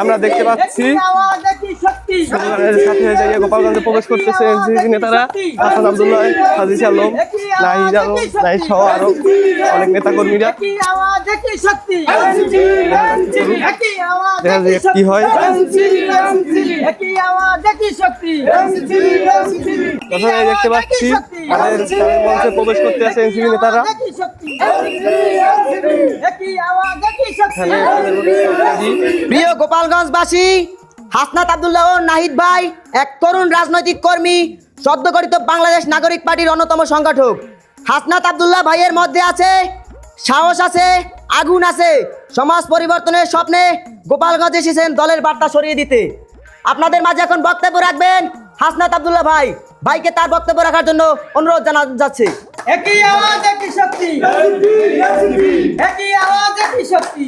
আমরা দেখতে পাচ্ছি। গোপালগঞ্জে প্রবেশ করতেছে এনসিপি নেতারা। হাসান আব্দুল্লাহ হাজিস আলম, নাহিদ আলম, নাহিদ সহ আরও অনেক নেতা কর্মীরা দেখা যাক কি হয়। দেখতে পাচ্ছি। মঞ্চে প্রবেশ করতে আছে এনসিপি নেতারা। প্রিয় গোপালগঞ্জবাসী, হাসনাত আব্দুল্লাহ নাহিদ ভাই, এক তরুণ রাজনৈতিক কর্মী সদ্য গঠিত বাংলাদেশ নাগরিক পার্টির অন্যতম সংগঠক। হাসনাত আব্দুল্লাহ ভাইয়ের মধ্যে আছে, সাহস আছে, আগুন আছে। সমাজ পরিবর্তনের স্বপ্নে গোপালগঞ্জ এসেছেন দলের বার্তা সরিয়ে দিতে। আপনাদের মাঝে এখন বক্তব্য রাখবেন হাসনাত আব্দুল্লাহ ভাই। ভাইকে তার বক্তব্য রাখার জন্য অনুরোধ জানা যাচ্ছে। একই আওয়াজ একই শক্তি। একই আওয়াজ একই শক্তি।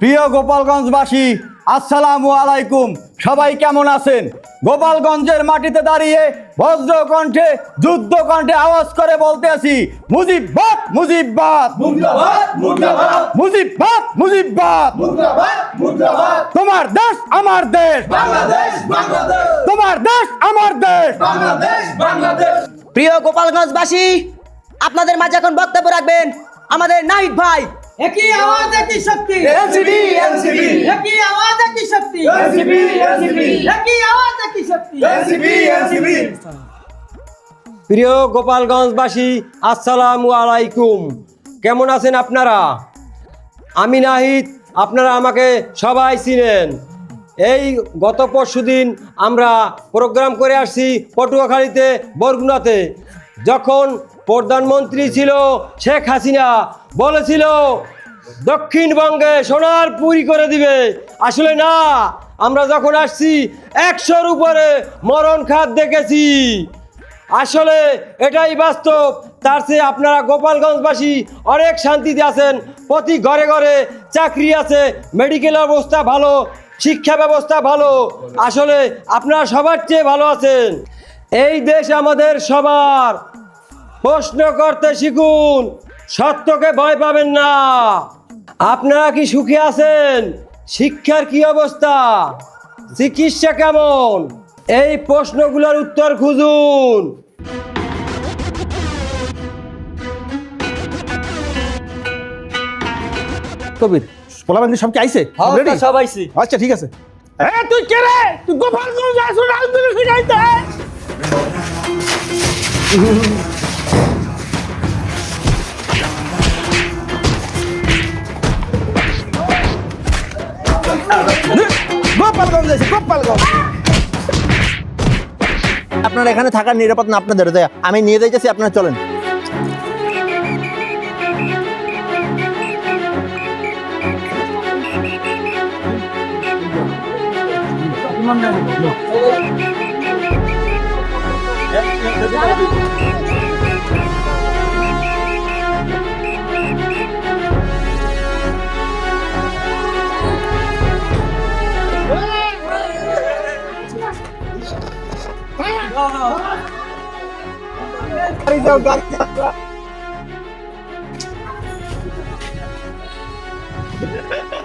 প্রিয় গোপালগঞ্জবাসী আসসালামু আলাইকুম। সবাই কেমন আছেন? গোপালগঞ্জের মাটিতে দাঁড়িয়ে বজ্র কণ্ঠে যুদ্ধ কণ্ঠে আওয়াজ করে বলতে আছি মুজিববাদ মুজিববাদ। মুজিববাদ মুজিববাদ। তোমার দেশ আমার দেশ। তোমার দেশ আমার দেশ। প্রিয় গোপালগঞ্জবাসী আপনাদের মাঝে এখন বক্তব্য রাখবেন আমাদের নাহিদ ভাই। একই আওয়াজ একই শক্তি। একই আওয়াজ একই শক্তি। একই আওয়াজ একই শক্তি। প্রিয় গোপালগঞ্জবাসী আসসালামু আলাইকুম। কেমন আছেন আপনারা? আমি নাহিদ আপনারা আমাকে সবাই চিনেন। এই গত পরশু দিন আমরা প্রোগ্রাম করে আসছি পটুয়াখালীতে, বরগুনাতে। যখন প্রধানমন্ত্রী ছিল শেখ হাসিনা, বলেছিল, দক্ষিণবঙ্গে সোনার পুরি করে দিবে। আসলে না, আমরা যখন আসছি, একশোর উপরে মরণ খাত দেখেছি। আসলে এটাই বাস্তব। তার চেয়ে আপনারা গোপালগঞ্জবাসী অনেক শান্তিতে আছেন, প্রতি ঘরে ঘরে চাকরি আছে মেডিকেল অবস্থা ভালো শিক্ষা ব্যবস্থা ভালো। আসলে আপনারা সবার চেয়ে ভালো আছেন। এই দেশ আমাদের সবার। প্রশ্ন করতে শিখুন, সত্যকে ভয় পাবেন না। আপনারা কি সুখে আছেন? শিক্ষার কি অবস্থা? চিকিৎসা কেমন? এই প্রশ্নগুলোর উত্তর খুঁজুন। কবির পোলাবান্দি সব কি আইছে? Ready? সবাই আচ্ছা ঠিক আছে। হ্যাঁ তুই কে রে? তুই গোপালগঞ্জ আসো রাজনীতি শিখাইতে। গোপালগঞ্জ আছে গোপালগঞ্জ আপনার এখানে থাকার নিরাপদ না আপনাদের দেয়া। আমি নিয়ে যাইতেছি আপনারা চলেন। সম্মান দেন Yeah.